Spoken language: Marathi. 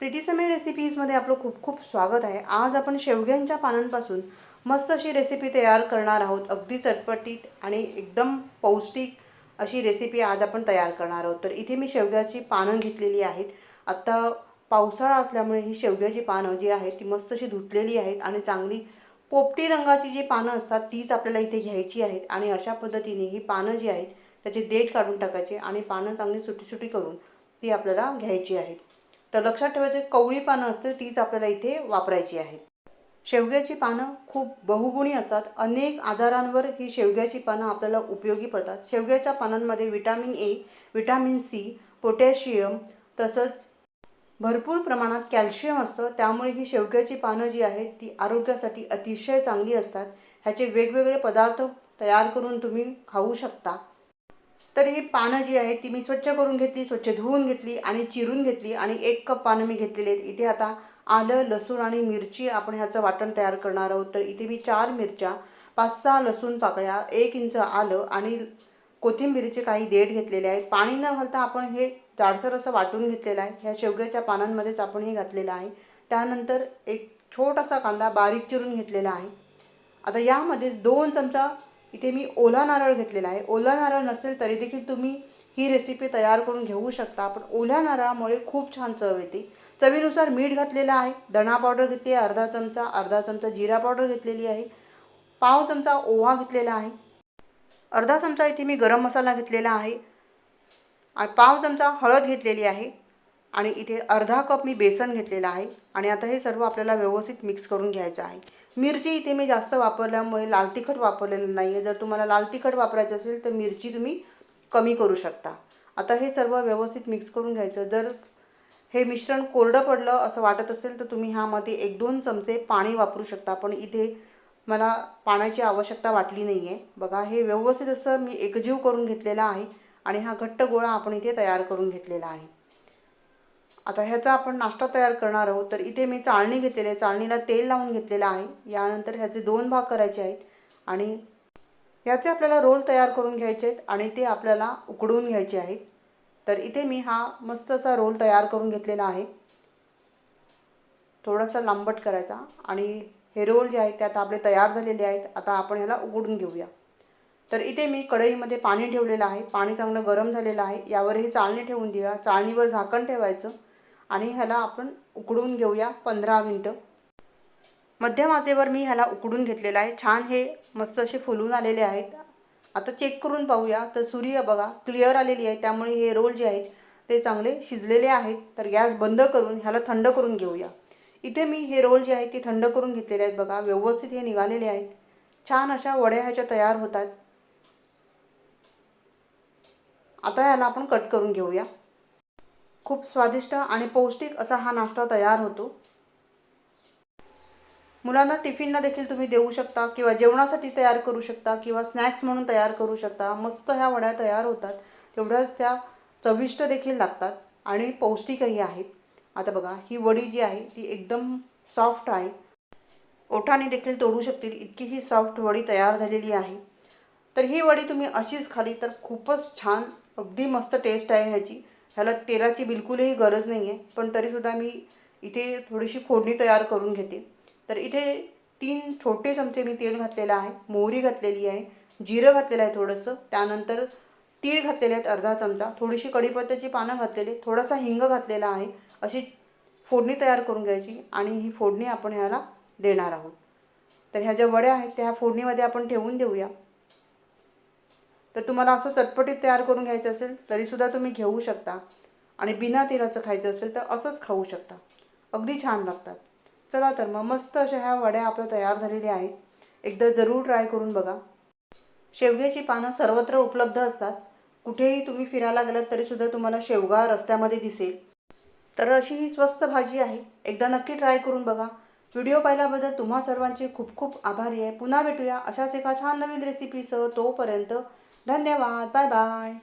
प्रीतीसमय रेसिपीजमध्ये आपलं खूप खूप स्वागत आहे. आज आपण शेवग्यांच्या पानांपासून मस्त अशी रेसिपी तयार करणार आहोत. अगदी चटपटीत आणि एकदम पौष्टिक अशी रेसिपी आज आपण तयार करणार आहोत. तर इथे मी शेवग्याची पानं घेतलेली आहेत. आत्ता पावसाळा असल्यामुळे ही शेवग्याची पानं जी आहेत ती मस्त अशी धुतलेली आहेत आणि चांगली पोपटी रंगाची जी पानं असतात तीच आपल्याला इथे घ्यायची आहेत आणि अशा पद्धतीने ही पानं जी आहेत त्याचे देठ काढून टाकायचे आणि पानं चांगली सुटी सुटी करून ती आपल्याला घ्यायची आहेत. तर लक्षात ठेवायचे कवळी पानं असते तीच आपल्याला इथे वापरायची आहेत. शेवग्याची पानं खूप बहुगुणी असतात. अनेक आजारांवर ही शेवग्याची पानं आपल्याला उपयोगी पडतात. शेवग्याच्या पानांमध्ये vitamin A vitamin C potassium तसंच भरपूर प्रमाणात कॅल्शियम असतं. त्यामुळे ही शेवग्याची पानं जी आहेत ती आरोग्यासाठी अतिशय चांगली असतात. ह्याचे वेगवेगळे पदार्थ तयार करून तुम्ही खाऊ शकता. तर ही पानं जी आहेत ती मी स्वच्छ करून घेतली स्वच्छ धुवून घेतली आणि चिरून घेतली आणि एक कप पानं मी घेतलेली आहेत. इथे आता आलं लसूण आणि मिरची आपण ह्याचं वाटण तयार करणार आहोत. तर इथे मी चार मिरच्या पाच सहा लसूण पाकळ्या एक इंच आलं आणि कोथिंबीरीचे काही देठ घेतलेले आहे पाणी न घालता आपण हे जाडसर असं वाटून घेतलेलं आहे. ह्या शेवग्याच्या पानांमध्येच आपण हे घातलेलं आहे. त्यानंतर एक छोटासा कांदा बारीक चिरून घेतलेला आहे. आता यामध्ये दोन चमचा इथे मी ओला नारळ घेतलेला आहे. ओला नारळ नसेल तरी देखील तुम्ही ही रेसिपी तयार करून घेऊ शकता. पण ओल्या नारळामुळे खूप छान चव येते. चवीनुसार मीठ घातलेलं आहे. धणा पावडर घेतली आहे अर्धा चमचा अर्धा चमचा जिरा पावडर घेतलेली आहे. पाव चमचा ओवा घेतलेला आहे. अर्धा चमचा इथे मी गरम मसाला घेतलेला आहे. आणि पाव चमचा हळद घेतलेली आहे. आणि इथे अर्धा कप मी बेसन घेतलेलं आहे. आणि आता हे सर्व आपल्याला व्यवस्थित मिक्स करून घ्यायचं आहे. मिरची इथे मी जास्त वापरल्यामुळे लाल तिखट वापरलेलं नाही आहे जर तुम्हाला लाल तिखट वापरायचं असेल तर मिरची तुम्ही कमी करू शकता. आता हे सर्व व्यवस्थित मिक्स करून घ्यायचं. जर हे मिश्रण कोरडं पडलं असं वाटत असेल तर तुम्ही ह्यामध्ये एक दोन चमचे पाणी वापरू शकता. पण इथे मला पाण्याची आवश्यकता वाटली नाही आहे बघा हे व्यवस्थित असं मी एकजीव करून घेतलेला आहे. आणि हा घट्ट गोळा आपण इथे तयार करून घेतलेला आहे. आता ह्याचा आपण नाश्ता तयार करणार आहोत. तर इथे मी चाळणी घेतलेली आहे. चाळणीला तेल लावून घेतलेलं आहे. यानंतर ह्याचे दोन भाग करायचे आहेत. आणि ह्याचे आपल्याला रोल तयार करून घ्यायचे आहेत आणि ते आपल्याला उकडून घ्यायचे आहेत. तर इथे मी हा मस्त असा रोल तयार करून घेतलेला आहे. थोडासा लांबट करायचा. आणि हे रोल जे आहेत ते आता आपले तयार झालेले आहेत. आता आपण ह्याला उकडून घेऊया. तर इथे मी कढईमध्ये पाणी ठेवलेलं आहे. पाणी चांगलं गरम झालेलं आहे. यावर ही चाळणी ठेवून देऊया. चाळणीवर झाकण ठेवायचं. आणि ह्याला आपण उकडून घेऊया पंधरा मिनटं. मध्यम आचेवर मी ह्याला उकडून घेतलेलं आहे. छान हे मस्त असे फुलून आलेले आहेत. आता चेक करून पाहूया. तर सूर्य बघा क्लिअर आलेली आहे. त्यामुळे हे रोल जे आहेत ते चांगले शिजलेले आहेत. तर गॅस बंद करून ह्याला थंड करून घेऊया. इथे मी हे रोल जे आहेत ते थंड करून घेतलेले आहेत बघा. व्यवस्थित हे निघालेले आहेत. छान अशा वड्या ह्याच्या तयार होतात. आता ह्याला आपण कट करून घेऊया. खूप स्वादिष्ट आणि पौष्टिक असा हा नाश्ता तयार होतो. मुलांना टिफिनला देखील तुम्ही देऊ शकता किंवा जेवणासाठी तयार करू शकता किंवा स्नॅक्स म्हणून तयार करू शकता. मस्त ह्या वड्या तयार होतात. तेवढ्याच त्या चविष्ट देखील लागतात आणि पौष्टिकही आहेत. आता बघा ही वडी जी आहे ती एकदम सॉफ्ट आहे. ओठाने देखील तोडू शकतील. इतकी ही सॉफ्ट वडी तयार झालेली आहे. तर ही वडी तुम्ही अशीच खाली तर खूपच छान अगदी मस्त टेस्ट आहे ह्याची. ह्याला तेलाची बिलकुलही गरज नाही आहे पण तरीसुद्धा मी इथे थोडीशी फोडणी तयार करून घेते. तर इथे तीन छोटे चमचे मी तेल घातलेलं आहे. मोहरी घातलेली आहे. जिरं घातलेलं आहे थोडंसं. त्यानंतर तीळ घातलेले आहेत अर्धा चमचा. थोडीशी कढीपत्त्याची पानं घातलेली थोडासा हिंग घातलेला आहे. अशी फोडणी तयार करून घ्यायची आणि ही फोडणी आपण ह्याला देणार आहोत. तर ह्या ज्या वड्या आहेत त्या फोडणीमध्ये आपण ठेवून देऊया. तर तुम्हाला असं चटपटीत तयार करून घ्यायचं असेल तरीसुद्धा तुम्ही घेऊ शकता. आणि बिना तेलाचं खायचं असेल तर असंच खाऊ शकता. अगदी छान लागतात. चला तर मग मस्त अशा ह्या वड्या आपल्या तयार झालेल्या आहेत. एकदा जरूर ट्राय करून बघा. शेवग्याची पानं सर्वत्र उपलब्ध असतात. कुठेही तुम्ही फिरायला गेलात तरीसुद्धा तुम्हाला शेवगा रस्त्यामध्ये दिसेल. तर अशी ही स्वस्त भाजी आहे. एकदा नक्की ट्राय करून बघा. व्हिडिओ पाहिल्याबद्दल तुम्हा सर्वांचे खूप खूप आभारी आहे. पुन्हा भेटूया अशाच एका छान नवीन रेसिपीसह तोपर्यंत धन्यवाद बाय बाय